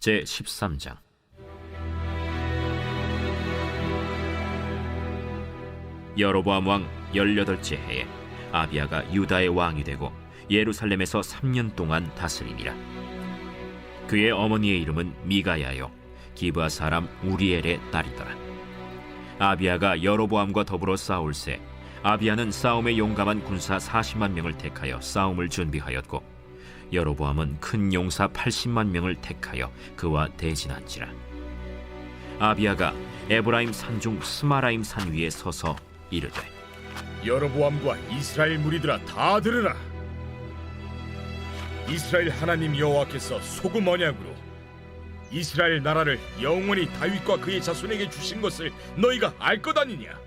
제 13장. 여로보암 왕 18째 해에 아비아가 유다의 왕이 되고 예루살렘에서 3년 동안 다스리니라. 그의 어머니의 이름은 미가야요. 기브아 사람 우리엘의 딸이더라. 아비아가 여로보암과 더불어 싸울새 아비아는 싸움에 용감한 군사 40만 명을 택하여 싸움을 준비하였고 여로보암은 큰 용사 80만 명을 택하여 그와 대진한지라 아비아가 에브라임 산중 스마라임 산 위에 서서 이르되 여로보암과 이스라엘 무리들아 다 들으라. 이스라엘 하나님 여호와께서 소금 언약으로 이스라엘 나라를 영원히 다윗과 그의 자손에게 주신 것을 너희가 알 것 아니냐?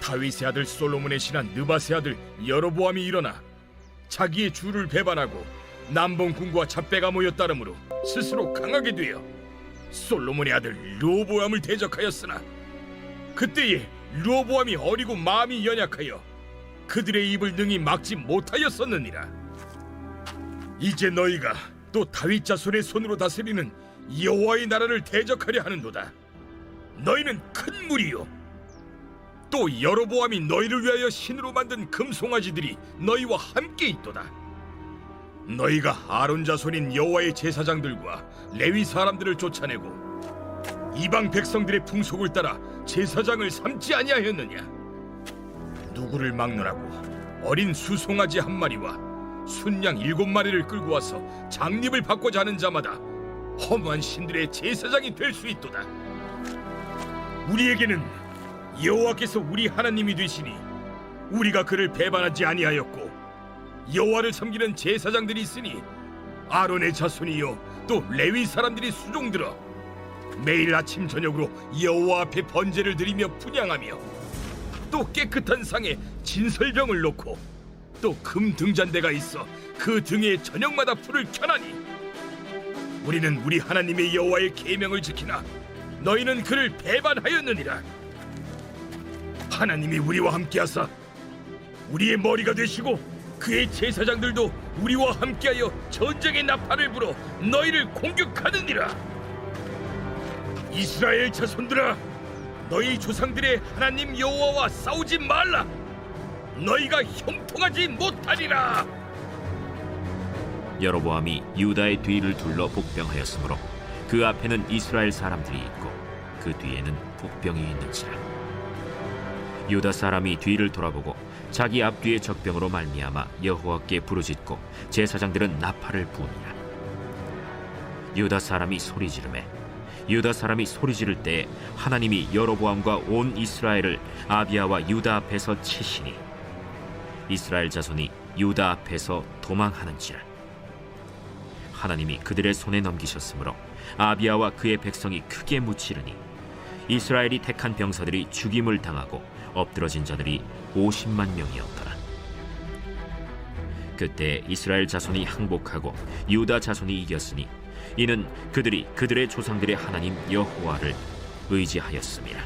다윗의 아들 솔로몬의 신한 느바의 아들 여로보암이 일어나 자기의 주를 배반하고 남봉 군과 잡배가 모여 따름으로 스스로 강하게 되어 솔로몬의 아들 르호보암을 대적하였으나 그때에 르호보암이 어리고 마음이 연약하여 그들의 입을 능히 막지 못하였었느니라. 이제 너희가 또 다윗 자손의 손으로 다스리는 여호와의 나라를 대적하려 하는도다. 너희는 큰 무리요. 또 여로보암이 너희를 위하여 신으로 만든 금송아지들이 너희와 함께 있도다. 너희가 아론 자손인 여호와의 제사장들과 레위 사람들을 쫓아내고 이방 백성들의 풍속을 따라 제사장을 삼지 아니하였느냐? 누구를 막론하고 어린 수송아지 한 마리와 순양 일곱 마리를 끌고 와서 장립을 받고자 하는 자마다 험한 신들의 제사장이 될 수 있도다. 우리에게는 여호와께서 우리 하나님이 되시니 우리가 그를 배반하지 아니하였고 여호와를 섬기는 제사장들이 있으니 아론의 자손이요 또 레위 사람들이 수종들어 매일 아침 저녁으로 여호와 앞에 번제를 드리며 분양하며 또 깨끗한 상에 진설병을 놓고 또 금 등잔대가 있어 그 등에 저녁마다 불을 켜나니 우리는 우리 하나님의 여호와의 계명을 지키나 너희는 그를 배반하였느니라 하나님이 우리와 함께하사 우리의 머리가 되시고 그의 제사장들도 우리와 함께하여 전쟁의 나팔을 불어 너희를 공격하느니라. 이스라엘 자손들아 너희 조상들의 하나님 여호와와 싸우지 말라. 너희가 형통하지 못하리라. 여로보암이 유다의 뒤를 둘러 복병하였으므로 그 앞에는 이스라엘 사람들이 있고 그 뒤에는 복병이 있는지라 유다 사람이 뒤를 돌아보고 자기 앞뒤의 적병으로 말미암아 여호와께 부르짖고 제사장들은 나팔을 부으니라. 유다 사람이 소리 지르매 유다 사람이 소리 지를 때에 하나님이 여로보암과 온 이스라엘을 아비아와 유다 앞에서 치시니 이스라엘 자손이 유다 앞에서 도망하는지라. 하나님이 그들의 손에 넘기셨으므로 아비아와 그의 백성이 크게 무치르니 이스라엘이 택한 병사들이 죽임을 당하고 엎드러진 자들이 50만 명이었더라 그때 이스라엘 자손이 항복하고 유다 자손이 이겼으니 이는 그들이 그들의 조상들의 하나님 여호와를 의지하였습니다.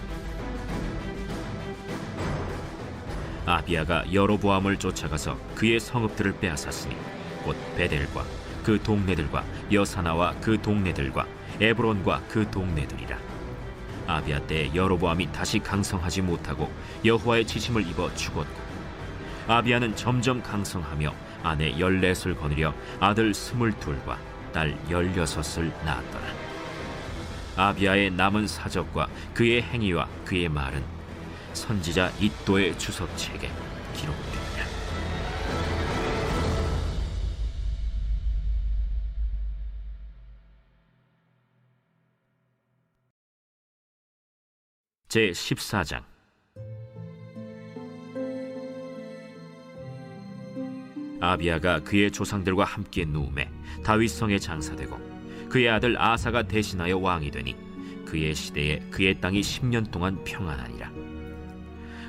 아비아가 여로보암을 쫓아가서 그의 성읍들을 빼앗았으니 곧 베델과 그 동네들과 여사나와 그 동네들과 에브론과 그 동네들이라. 아비아 때 여로보암이 다시 강성하지 못하고 여호와의 지심을 입어 죽었고 아비아는 점점 강성하며 아내 열넷을 거느려 아들 스물둘과 딸 열여섯을 낳았더라. 아비아의 남은 사적과 그의 행위와 그의 말은 선지자 이도의 주석책에 기록됩니다. 제 14장. 아비아가 그의 조상들과 함께 누움에 다윗성에 장사되고 그의 아들 아사가 대신하여 왕이 되니 그의 시대에 그의 땅이 10년 동안 평안하니라.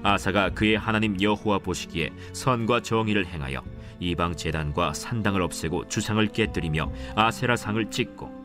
아사가 그의 하나님 여호와 보시기에 선과 정의를 행하여 이방 제단과 산당을 없애고 주상을 깨뜨리며 아세라 상을 찍고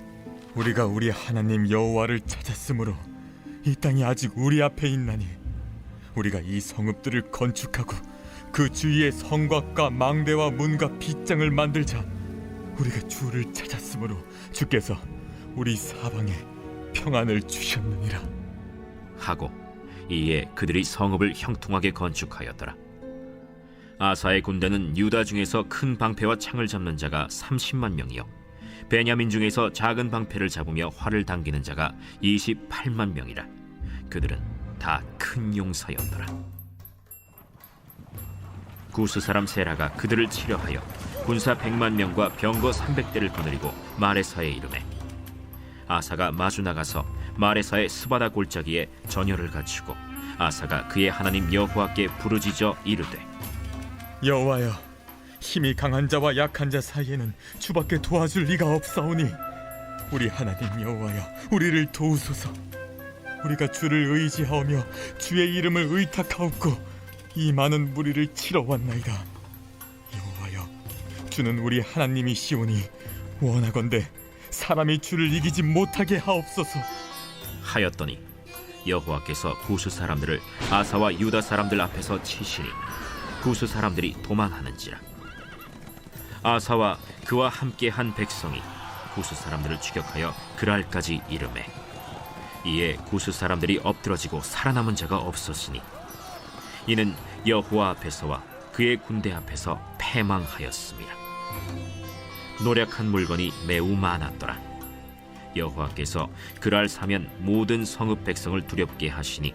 우리가 우리 하나님 여호와를 찾았으므로 이 땅이 아직 우리 앞에 있나니 우리가 이 성읍들을 건축하고 그 주위에 성곽과 망대와 문과 빗장을 만들자 우리가 주를 찾았으므로 주께서 우리 사방에 평안을 주셨느니라 하고 이에 그들이 성읍을 형통하게 건축하였더라. 아사의 군대는 유다 중에서 큰 방패와 창을 잡는 자가 30만 명이요 베냐민 중에서 작은 방패를 잡으며 활을 당기는 자가 28만 명이라 그들은 다 큰 용사였더라. 구스 사람 세라가 그들을 치려하여 군사 100만 명과 병거 300대를 거느리고 마레사에 이르매 아사가 마주 나가서 마레사의 스바다 골짜기에 전열을 갖추고 아사가 그의 하나님 여호와께 부르짖어 이르되 여호와여 힘이 강한 자와 약한 자 사이에는 주밖에 도와줄 리가 없사오니 우리 하나님 여호와여 우리를 도우소서. 우리가 주를 의지하오며 주의 이름을 의탁하옵고 이 많은 무리를 치러 왔나이다. 여호와여 주는 우리 하나님이시오니 원하건대 사람이 주를 이기지 못하게 하옵소서. 하였더니 여호와께서 구스 사람들을 아사와 유다 사람들 앞에서 치시니 구스 사람들이 도망하는지라 아사와 그와 함께 한 백성이 구스 사람들을 추격하여 그랄까지 이름해 이에 구스 사람들이 엎드러지고 살아남은 자가 없었으니 이는 여호와 앞에서와 그의 군대 앞에서 패망하였습니다. 노력한 물건이 매우 많았더라. 여호와께서 그랄 사면 모든 성읍 백성을 두렵게 하시니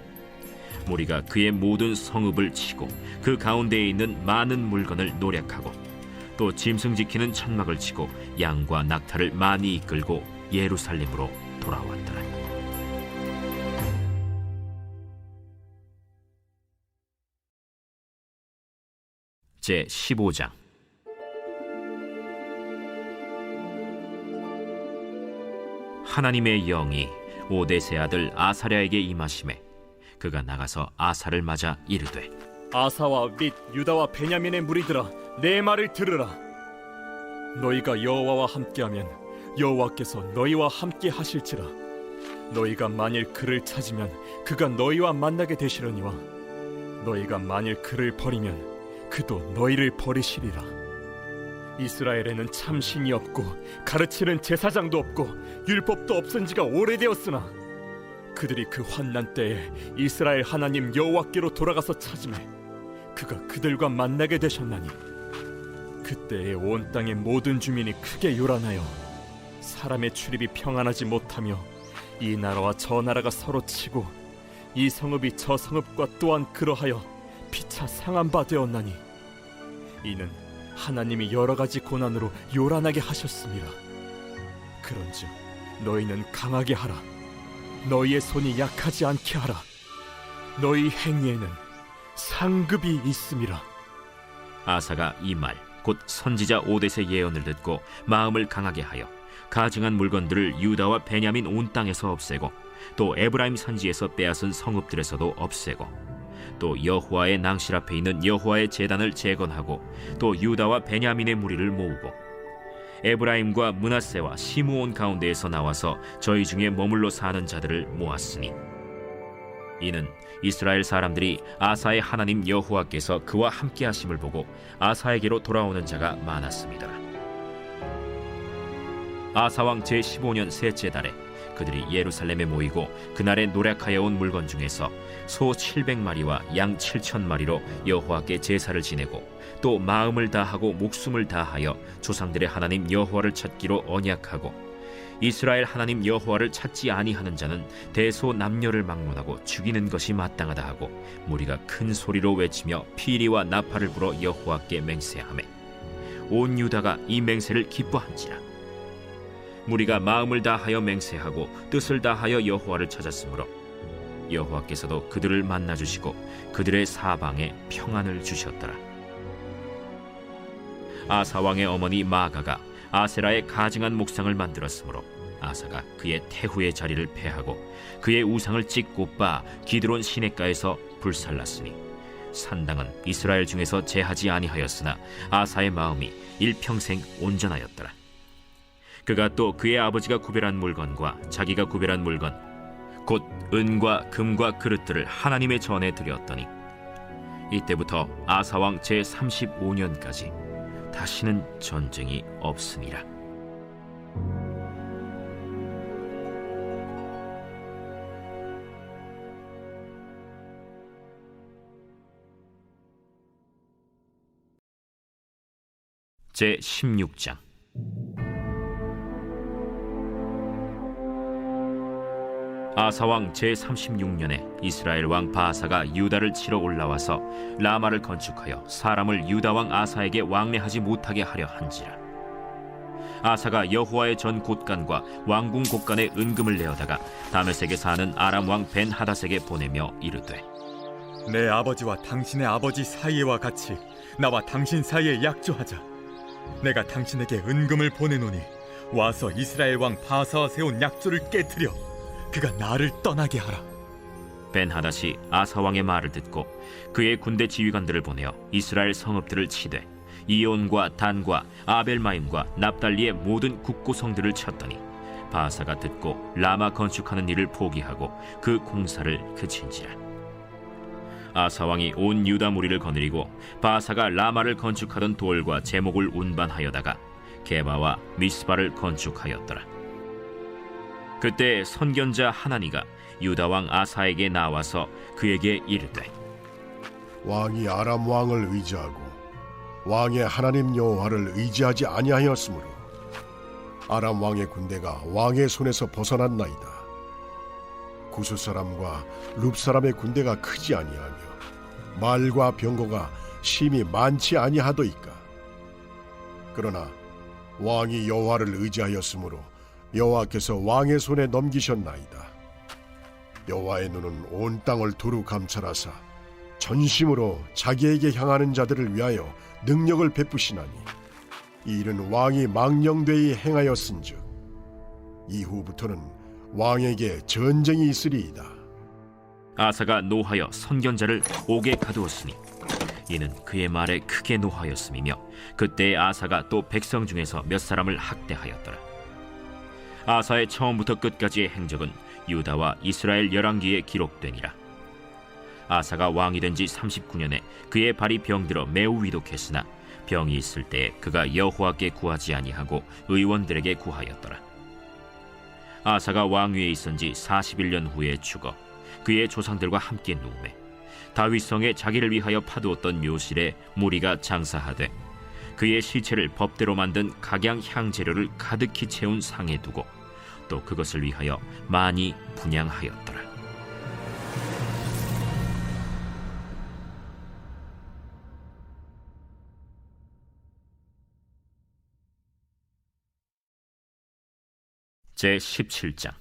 무리가 그의 모든 성읍을 치고 그 가운데에 있는 많은 물건을 노략하고 또 짐승 지키는 천막을 치고 양과 낙타를 많이 이끌고 예루살렘으로 돌아왔더라. 제 15장 하나님의 영이 오데세 아들 아사랴에게 임하심에 그가 나가서 아사를 맞아 이르되 아사와 및 유다와 베냐민의 무리들아 내 말을 들으라. 너희가 여호와와 함께하면 여호와께서 너희와 함께 하실지라. 너희가 만일 그를 찾으면 그가 너희와 만나게 되시려니와. 너희가 만일 그를 버리면 그도 너희를 버리시리라. 이스라엘에는 참 신이 없고 가르치는 제사장도 없고 율법도 없은 지가 오래되었으나 그들이 그 환난 때에 이스라엘 하나님 여호와께로 돌아가서 찾음에 그가 그들과 만나게 되셨나니 그때에 온 땅의 모든 주민이 크게 요란하여 사람의 출입이 평안하지 못하며 이 나라와 저 나라가 서로 치고 이 성읍이 저 성읍과 또한 그러하여 피차 상한 바 되었나니 이는 하나님이 여러 가지 고난으로 요란하게 하셨습니다. 그런즉 너희는 강하게 하라. 너희의 손이 약하지 않게 하라. 너희 행위에는 상급이 있음이라. 아사가 이 말 곧 선지자 오데세 예언을 듣고 마음을 강하게 하여 가증한 물건들을 유다와 베냐민 온 땅에서 없애고 또 에브라임 산지에서 빼앗은 성읍들에서도 없애고 또 여호와의 낭실 앞에 있는 여호와의 제단을 재건하고 또 유다와 베냐민의 무리를 모으고 에브라임과 문하세와 시므온 가운데에서 나와서 저희 중에 머물러 사는 자들을 모았으니 이는 이스라엘 사람들이 아사의 하나님 여호와께서 그와 함께 하심을 보고 아사에게로 돌아오는 자가 많았습니다. 아사 왕 제15년 셋째 달에 그들이 예루살렘에 모이고 그날에 노력하여 온 물건 중에서 소 700마리와 양 7천마리로 여호와께 제사를 지내고 또 마음을 다하고 목숨을 다하여 조상들의 하나님 여호와를 찾기로 언약하고 이스라엘 하나님 여호와를 찾지 아니하는 자는 대소 남녀를 막론하고 죽이는 것이 마땅하다 하고 무리가 큰 소리로 외치며 피리와 나팔을 불어 여호와께 맹세하매 온 유다가 이 맹세를 기뻐한지라. 무리가 마음을 다하여 맹세하고 뜻을 다하여 여호와를 찾았으므로 여호와께서도 그들을 만나 주시고 그들의 사방에 평안을 주셨더라. 아사 왕의 어머니 마가가 아세라의 가증한 목상을 만들었으므로 아사가 그의 태후의 자리를 패하고 그의 우상을 찍고 빠 기드론 시내가에서 불살랐으니 산당은 이스라엘 중에서 제하지 아니하였으나 아사의 마음이 일평생 온전하였더라. 그가 또 그의 아버지가 구별한 물건과 자기가 구별한 물건 곧 은과 금과 그릇들을 하나님의 전에 드렸더니 이때부터 아사 왕 제 35년까지 다시는 전쟁이 없으니라. 제 16장 아사왕 제 36년에 이스라엘 왕 바하사가 유다를 치러 올라와서 라마를 건축하여 사람을 유다 왕 아사에게 왕래하지 못하게 하려 한지라 아사가 여호와의 전 곳간과 왕궁 곳간에 은금을 내어다가 다메섹에 사는 아람 왕 벤 하닷에게 보내며 이르되 내 아버지와 당신의 아버지 사이와 같이 나와 당신 사이에 약조하자. 내가 당신에게 은금을 보내노니 와서 이스라엘 왕 바사와 세운 약조를 깨뜨려 그가 나를 떠나게 하라. 벤 하닷이 아사 왕의 말을 듣고 그의 군대 지휘관들을 보내어 이스라엘 성읍들을 치되 이온과 단과 아벨마임과 납달리의 모든 국고성들을 쳤더니 바사가 듣고 라마 건축하는 일을 포기하고 그 공사를 그친지라 아사 왕이 온 유다 무리를 거느리고 바사가 라마를 건축하던 돌과 제목을 운반하여다가 게바와 미스바를 건축하였더라 그때 선견자 하나니가 유다 왕 아사에게 나와서 그에게 이르되 왕이 아람 왕을 의지하고 왕의 하나님 여호와를 의지하지 아니하였으므로 아람 왕의 군대가 왕의 손에서 벗어났나이다. 구스 사람과 룹 사람의 군대가 크지 아니하며 말과 병거가 심히 많지 아니하도이까. 그러나 왕이 여호와를 의지하였으므로 여호와께서 왕의 손에 넘기셨나이다. 여호와의 눈은 온 땅을 두루 감찰하사 전심으로 자기에게 향하는 자들을 위하여 능력을 베푸시나니 이 일은 왕이 망령되이 행하였은즉 이후부터는 왕에게 전쟁이 있으리이다. 아사가 노하여 선견자를 옥에 가두었으니 이는 그의 말에 크게 노하였음이며 그때 아사가 또 백성 중에서 몇 사람을 학대하였더라 아사의 처음부터 끝까지의 행적은 유다와 이스라엘 열왕기에 기록되니라. 아사가 왕이 된 지 39년에 그의 발이 병들어 매우 위독했으나 병이 있을 때에 그가 여호와께 구하지 아니하고 의원들에게 구하였더라. 아사가 왕위에 있은 지 41년 후에 죽어 그의 조상들과 함께 누움에 다윗성에 자기를 위하여 파두었던 묘실에 무리가 장사하되 그의 시체를 법대로 만든 각양 향 재료를 가득히 채운 상에 두고 또 그것을 위하여 많이 분양하였더라. 제 17장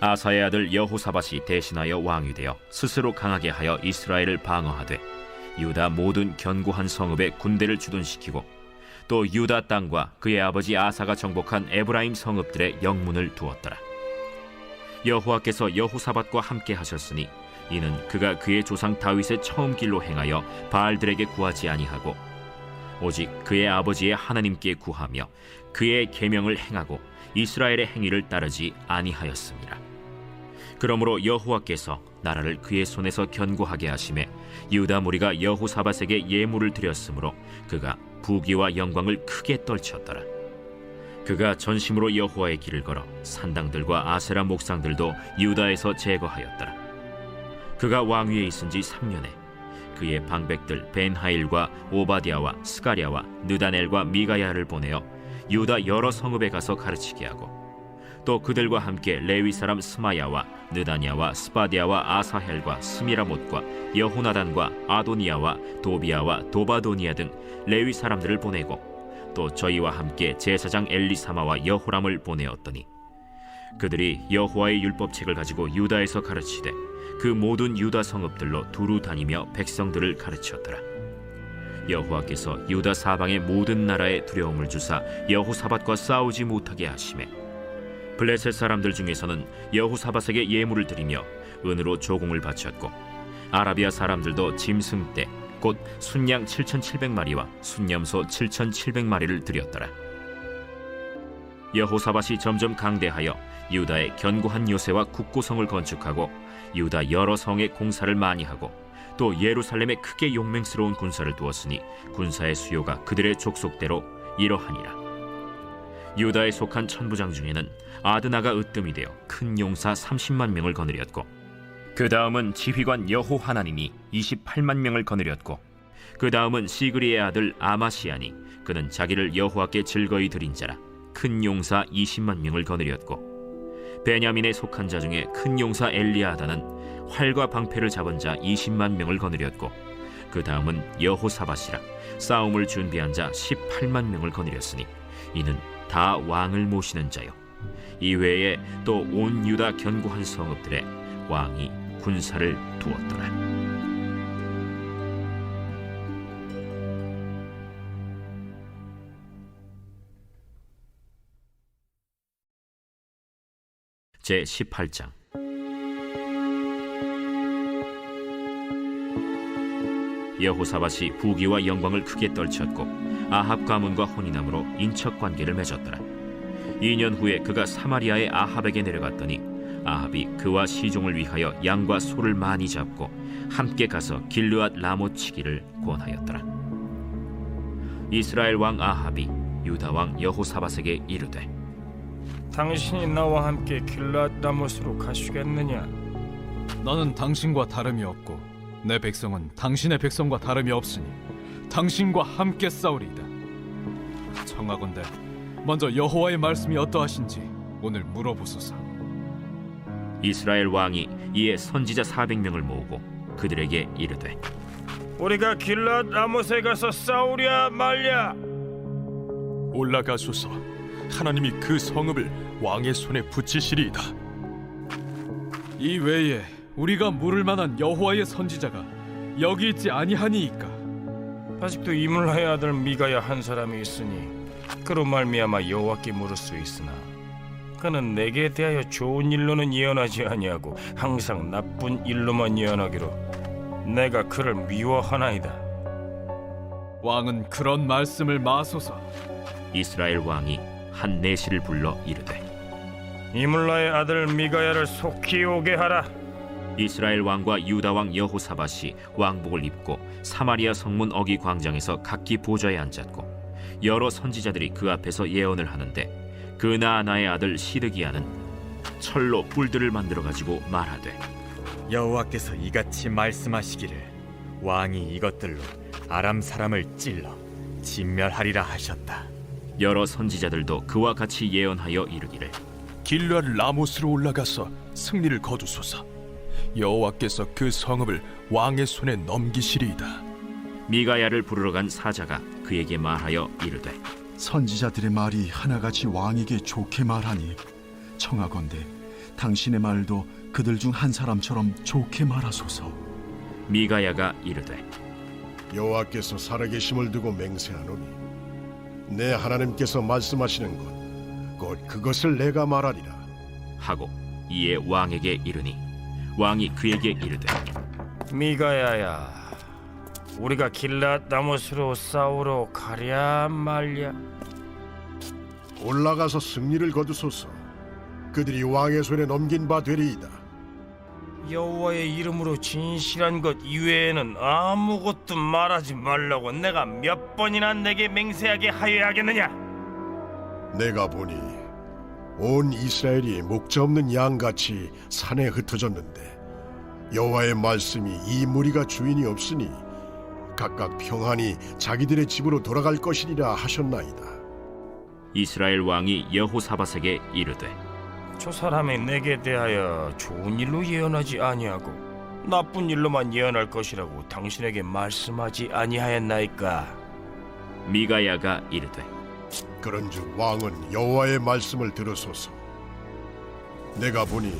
아사의 아들 여호사밧이 대신하여 왕이 되어 스스로 강하게 하여 이스라엘을 방어하되 유다 모든 견고한 성읍에 군대를 주둔시키고 또 유다 땅과 그의 아버지 아사가 정복한 에브라임 성읍들의 영문을 두었더라. 여호와께서 여호사밧과 함께 하셨으니 이는 그가 그의 조상 다윗의 처음 길로 행하여 바알들에게 구하지 아니하고 오직 그의 아버지의 하나님께 구하며 그의 계명을 행하고 이스라엘의 행위를 따르지 아니하였습니다. 그러므로 여호와께서 나라를 그의 손에서 견고하게 하심에 유다 무리가 여호사밧에게 예물을 드렸으므로 그가 부귀와 영광을 크게 떨쳤더라. 그가 전심으로 여호와의 길을 걸어 산당들과 아세라 목상들도 유다에서 제거하였더라. 그가 왕위에 있은 지 3년에 그의 방백들 벤하일과 오바디아와 스가랴와 느다넬과 미가야를 보내어 유다 여러 성읍에 가서 가르치게 하고 또 그들과 함께 레위 사람 스마야와 느다냐와 스바디아와 아사헬과 스미라못과 여호나단과 아도니아와 도비아와 도바도니아 등 레위 사람들을 보내고 또 저희와 함께 제사장 엘리사마와 여호람을 보내었더니 그들이 여호와의 율법책을 가지고 유다에서 가르치되 그 모든 유다 성읍들로 두루 다니며 백성들을 가르쳤더라. 여호와께서 유다 사방의 모든 나라에 두려움을 주사 여호사밧과 싸우지 못하게 하심에 블레셋 사람들 중에서는 여호사밧에게 예물을 드리며 은으로 조공을 바쳤고 아라비아 사람들도 짐승 떼곧 순양 7,700마리와 순염소 7,700마리를 드렸더라. 여호사밧이 점점 강대하여 유다의 견고한 요새와 국고성을 건축하고 유다 여러 성의 공사를 많이 하고 또 예루살렘에 크게 용맹스러운 군사를 두었으니 군사의 수요가 그들의 족속대로 이러하니라. 유다에 속한 천부장 중에는 아드나가 으뜸이 되어 큰 용사 30만 명을 거느렸고 그 다음은 지휘관 여호 하나님이 28만 명을 거느렸고 그 다음은 시그리의 아들 아마시아니 그는 자기를 여호와께 즐거이 드린 자라 큰 용사 20만 명을 거느렸고 베냐민에 속한 자 중에 큰 용사 엘리아다는 활과 방패를 잡은 자 20만 명을 거느렸고 그 다음은 여호사밧이라 싸움을 준비한 자 18만 명을 거느렸으니 이는 다 왕을 모시는 자요 이외에 또 온 유다 견고한 성읍들에 왕이 군사를 두었더라. 제 18장 여호사밧이 부귀와 영광을 크게 떨쳤고 아합 가문과 혼인함으로 인척 관계를 맺었더라. 2년 후에 그가 사마리아의 아합에게 내려갔더니 아합이 그와 시종을 위하여 양과 소를 많이 잡고 함께 가서 길르앗 라못 치기를 권하였더라. 이스라엘 왕 아합이 유다 왕 여호사밧에게 이르되 당신이 나와 함께 길랏 라못으로 가시겠느냐? 나는 당신과 다름이 없고 내 백성은 당신의 백성과 다름이 없으니 당신과 함께 싸우리이다. 청하건대 먼저 여호와의 말씀이 어떠하신지 오늘 물어보소서. 이스라엘 왕이 이에 선지자 400명을 모으고 그들에게 이르되 우리가 길랏 라못에 가서 싸우랴 말랴? 올라가소서 하나님이 그 성읍을 왕의 손에 붙이시리이다 이 외에 우리가 물을 만한 여호와의 선지자가 여기 있지 아니하니이까. 아직도 이물라의 아들 미가야 한 사람이 있으니 그로 말미암아 여호와께 물을 수 있으나 그는 내게 대하여 좋은 일로는 예언하지 아니하고 항상 나쁜 일로만 예언하기로 내가 그를 미워하나이다. 왕은 그런 말씀을 마소서. 이스라엘 왕이 한 내시를 불러 이르되 이물라의 아들 미가야를 속히 오게 하라. 이스라엘 왕과 유다 왕 여호사밧이 왕복을 입고 사마리아 성문 어기 광장에서 각기 보좌에 앉았고 여러 선지자들이 그 앞에서 예언을 하는데 그 나아나의 아들 시드기야는 철로 뿔들을 만들어 가지고 말하되 여호와께서 이같이 말씀하시기를 왕이 이것들로 아람 사람을 찔러 진멸하리라 하셨다. 여러 선지자들도 그와 같이 예언하여 이르기를 길르앗 라못으로 올라가서 승리를 거두소서 여호와께서 그 성읍을 왕의 손에 넘기시리이다 미가야를 부르러 간 사자가 그에게 말하여 이르되 선지자들의 말이 하나같이 왕에게 좋게 말하니 청하건대 당신의 말도 그들 중 한 사람처럼 좋게 말하소서. 미가야가 이르되 여호와께서 살아계심을 두고 맹세하노니 내 하나님께서 말씀하시는 것 곧 그것을 내가 말하리라 하고 이에 왕에게 이르니 왕이 그에게 이르되 미가야야, 우리가 길랏 라못으로 싸우러 가랴 말랴? 올라가서 승리를 거두소서 그들이 왕의 손에 넘긴 바 되리이다 여호와의 이름으로 진실한 것 이외에는 아무것도 말하지 말라고 내가 몇 번이나 내게 맹세하게 하여야 하겠느냐? 내가 보니 온 이스라엘이 목자 없는 양같이 산에 흩어졌는데 여호와의 말씀이 이 무리가 주인이 없으니 각각 평안히 자기들의 집으로 돌아갈 것이리라 하셨나이다. 이스라엘 왕이 여호사밧에게 이르되 저 사람이 내게 대하여 좋은 일로 예언하지 아니하고 나쁜 일로만 예언할 것이라고 당신에게 말씀하지 아니하였나이까? 미가야가 이르되 그런즉 왕은 여호와의 말씀을 들으소서. 내가 보니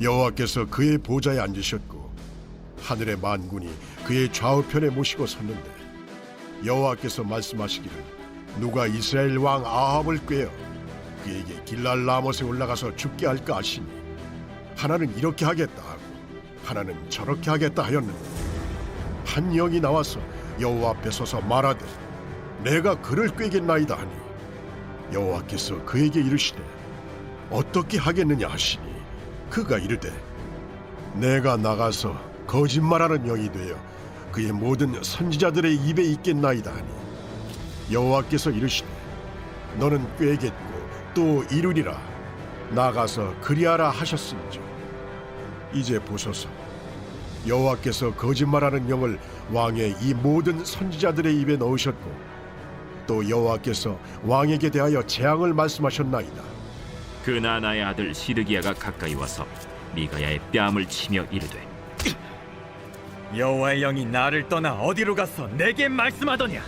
여호와께서 그의 보좌에 앉으셨고 하늘의 만군이 그의 좌우편에 모시고 섰는데 여호와께서 말씀하시기를 누가 이스라엘 왕 아합을 꾀어 그에게 길랄 라못에 올라가서 죽게 할까 하시니 하나는 이렇게 하겠다 하고 하나는 저렇게 하겠다 하였는데 한 영이 나와서 여호와 앞에 서서 말하되 내가 그를 꾀겠나이다 하니 여호와께서 그에게 이르시되 어떻게 하겠느냐 하시니 그가 이르되 내가 나가서 거짓말하는 영이 되어 그의 모든 선지자들의 입에 있겠나이다 하니 여호와께서 이르시되 너는 꾀겠고 또 이루리라. 나가서 그리하라 하셨음즉 이제 보소서. 여호와께서 거짓말하는 영을 왕의 이 모든 선지자들의 입에 넣으셨고 또 여호와께서 왕에게 대하여 재앙을 말씀하셨나이다. 그 나나의 아들 시드기야가 가까이 와서 미가야의 뺨을 치며 이르되 여호와의 영이 나를 떠나 어디로 가서 내게 말씀하더냐?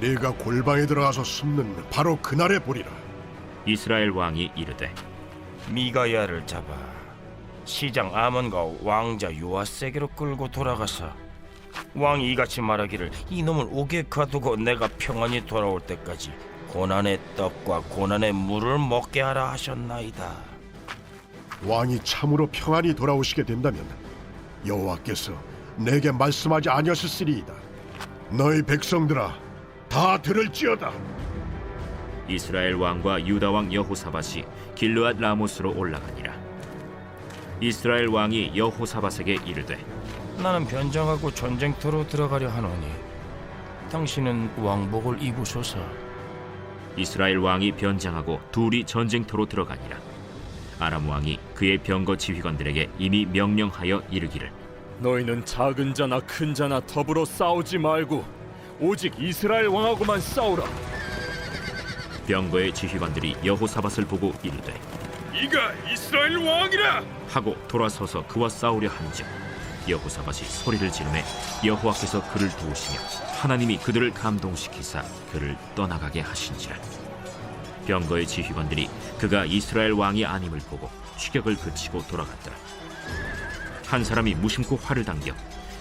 내가 골방에 들어가서 숨는 바로 그날에 보리라. 이스라엘 왕이 이르되 미가야를 잡아 시장 아몬과 왕자 요아세게로 끌고 돌아가서 왕이 이같이 말하기를 이놈을 옥에 가두고 내가 평안히 돌아올 때까지 고난의 떡과 고난의 물을 먹게 하라 하셨나이다. 왕이 참으로 평안히 돌아오시게 된다면 여호와께서 내게 말씀하지 아니하셨으리이다. 너희 백성들아 다 들을지어다. 이스라엘 왕과 유다 왕 여호사밧이 길르앗 라모스로 올라가니라. 이스라엘 왕이 여호사밧에게 이르되 나는 변장하고 전쟁터로 들어가려 하노니 당신은 왕복을 입으소서. 이스라엘 왕이 변장하고 둘이 전쟁터로 들어가니라 아람 왕이 그의 병거 지휘관들에게 이미 명령하여 이르기를. 너희는 작은 자나 큰 자나 더불어 싸우지 말고 오직 이스라엘 왕하고만 싸우라. 병거의 지휘관들이 여호사밧을 보고 이르되 이가 이스라엘 왕이라! 하고 돌아서서 그와 싸우려 한즉 여호사밧이 소리를 지르매 여호와께서 그를 도우시며 하나님이 그들을 감동시키사 그를 떠나가게 하신지라 병거의 지휘관들이 그가 이스라엘 왕이 아님을 보고 추격을 그치고 돌아갔더라 한 사람이 무심코 활을 당겨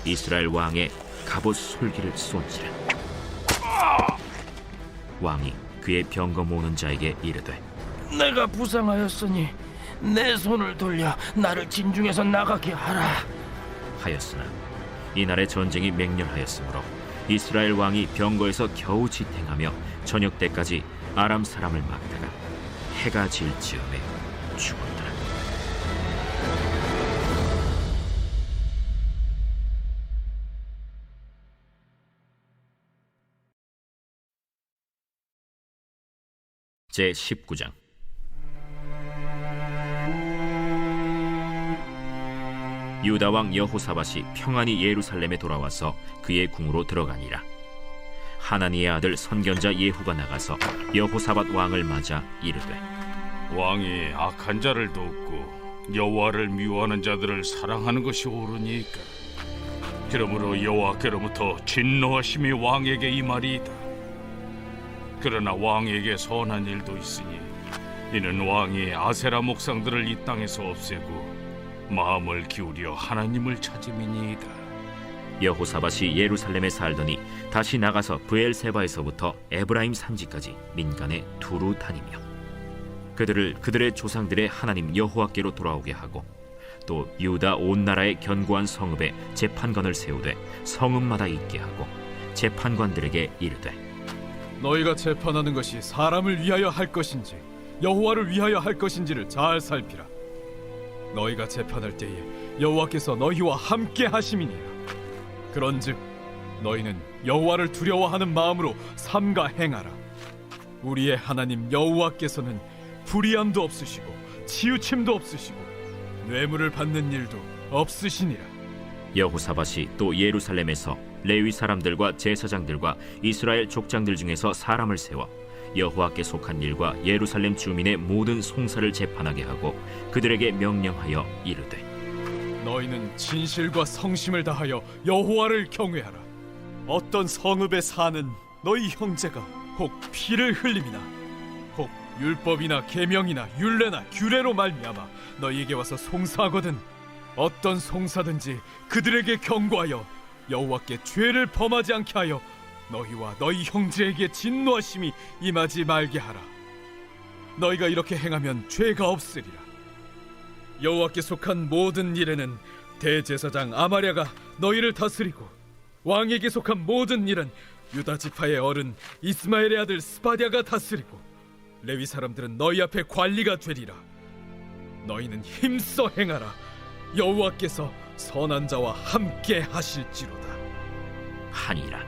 이스라엘 왕의 갑옷 솔기를 쏜지라 왕이 그의 병거 모는 자에게 이르되 내가 부상하였으니 내 손을 돌려 나를 진중에서 나가게 하라. 하였으나 이날의 전쟁이 맹렬하였으므로 이스라엘 왕이 병거에서 겨우 지탱하며 저녁 때까지 아람 사람을 막다가 해가 질 즈음에 죽었더라. 제 19장 유다 왕 여호사밧이 평안히 예루살렘에 돌아와서 그의 궁으로 들어가니라. 하나니의 아들 선견자 예후가 나가서 여호사밧 왕을 맞아 이르되 왕이 악한 자를 돕고 여호와를 미워하는 자들을 사랑하는 것이 옳으니까. 그러므로 여호와께로부터 진노하심이 왕에게 임하리이다. 그러나 왕에게 선한 일도 있으니 이는 왕이 아세라 목상들을 이 땅에서 없애고 마음을 기울여 하나님을 찾음이니이다. 여호사밧이 예루살렘에 살더니 다시 나가서 브엘세바에서부터 에브라임 산지까지 민간에 두루 다니며 그들을 그들의 조상들의 하나님 여호와께로 돌아오게 하고 또 유다 온 나라의 견고한 성읍에 재판관을 세우되 성읍마다 있게 하고 재판관들에게 이르되 너희가 재판하는 것이 사람을 위하여 할 것인지 여호와를 위하여 할 것인지를 잘 살피라. 너희가 재판할 때에 여호와께서 너희와 함께 하심이니라. 그런즉 너희는 여호와를 두려워하는 마음으로 삼가 행하라. 우리의 하나님 여호와께서는 불의함도 없으시고 치우침도 없으시고 뇌물을 받는 일도 없으시니라. 여호사밧이 또 예루살렘에서 레위 사람들과 제사장들과 이스라엘 족장들 중에서 사람을 세워 여호와께 속한 일과 예루살렘 주민의 모든 송사를 재판하게 하고 그들에게 명령하여 이르되 너희는 진실과 성심을 다하여 여호와를 경외하라. 어떤 성읍에 사는 너희 형제가 혹 피를 흘림이나 혹 율법이나 계명이나 율례나 규례로 말미암아 너희에게 와서 송사하거든 어떤 송사든지 그들에게 경고하여 여호와께 죄를 범하지 않게 하여 너희와 너희 형제에게 진노하심이 임하지 말게 하라. 너희가 이렇게 행하면 죄가 없으리라. 여호와께 속한 모든 일에는 대제사장 아마랴가 너희를 다스리고 왕에게 속한 모든 일은 유다 지파의 어른 이스마엘의 아들 스바디아가 다스리고 레위 사람들은 너희 앞에 관리가 되리라. 너희는 힘써 행하라. 여호와께서 선한 자와 함께 하실지로다. 하니라